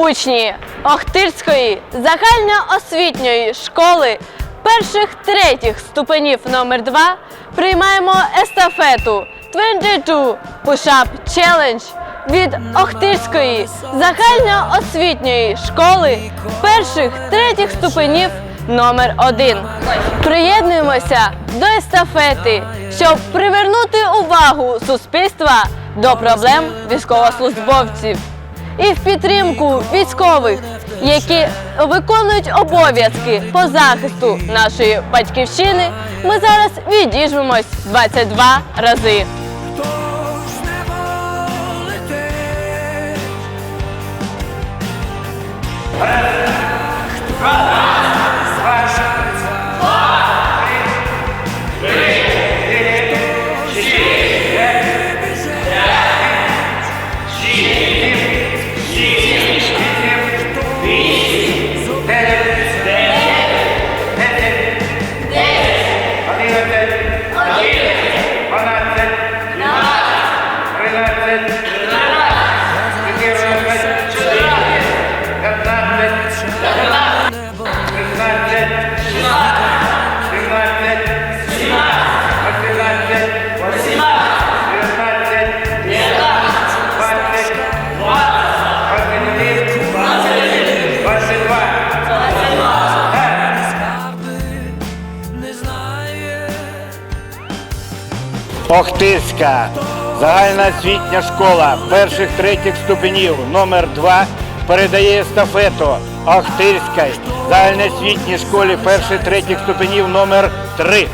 Учні Охтирської загальноосвітньої школи перших третіх ступенів номер 2 приймаємо естафету 22 Push-Up Challenge від Охтирської загальноосвітньої школи перших третіх ступенів номер 1 Приєднуємося до естафети, щоб привернути увагу суспільства до проблем військовослужбовців і в підтримку військових, які виконують обов'язки по захисту нашої батьківщини, ми зараз відіжмемось 22 рази. Хто ж Охтирська загальноосвітня школа перших третіх ступенів номер 2 передає естафету Ахтирській. Загальноосвітній школі перших третіх ступенів номер 3